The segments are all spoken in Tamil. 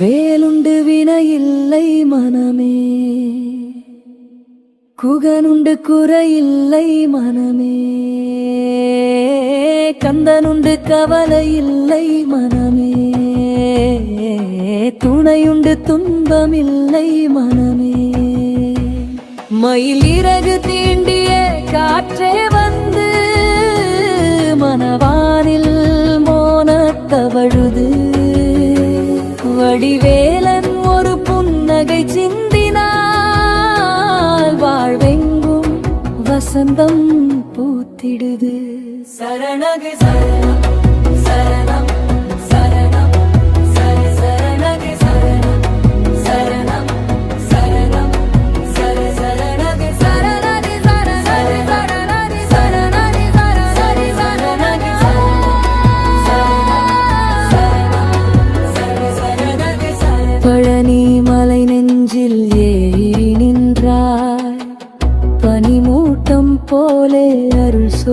வேலுண்டு வினையில்லை மனமே. குகனுண்டு குறையில்லை மனமே. கந்தனுண்டு கவலை இல்லை மனமே. துணையுண்டு துன்பமில்லை மனமே. மயிலிறகு தீண்டிய காற்றே வடிவேலன் ஒரு புன்னகை சிந்தினால் வாழ்வெங்கும் வசந்தம் பூத்திடுது. சரணகு சரணம் சரணம்.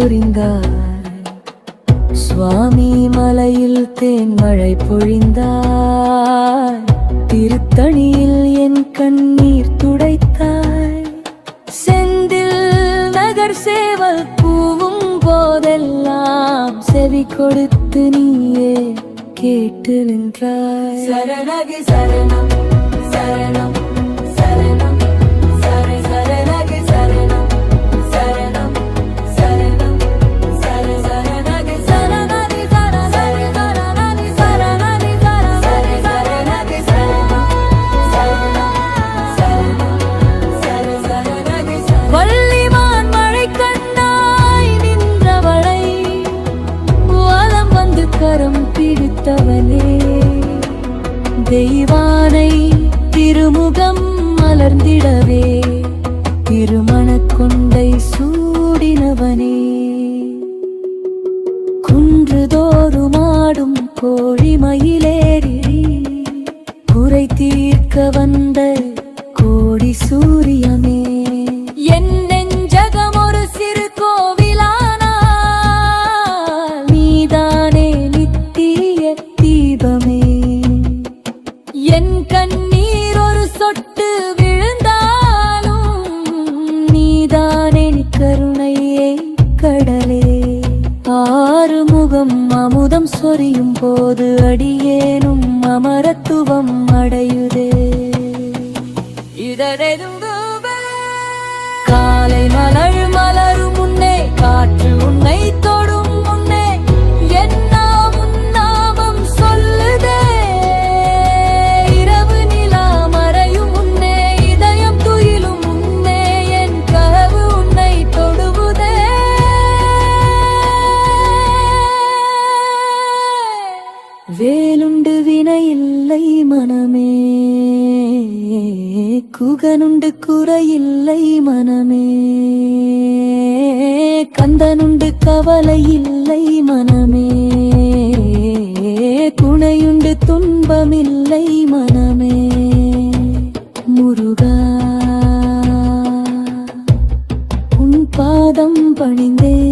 அருள் சுவாமி மலையில் தேன் மழை பொழிந்தாய். திருத்தணியில் என் கண்ணீர் துடைத்தாய். செந்தில் நகர் சேவல் பூவும் போதெல்லாம் செவி கொடுத்து நீயே கேட்டு நின்றாய். சரணகி சரணம் சரணம். பிடித்தவனே தெய்வானை திருமுகம் மலர்ந்திடவே திருமணக் கொண்டை சூடினவனே. குன்றுதோறுமாடும் கோழி மயிலேறி குறை தீர்க்க வந்த சொரியும் போது அடியேனும் அமரத்துவம் அடையுதே. இதரெதுங்குவே காலை மலர் கூகனுண்டு குறையில்லை மனமே. கந்தனுண்டு கவலை இல்லை மனமே. துணையுண்டு துன்பமில்லை மனமே. முருகா உன் பாதம் பணிந்தே.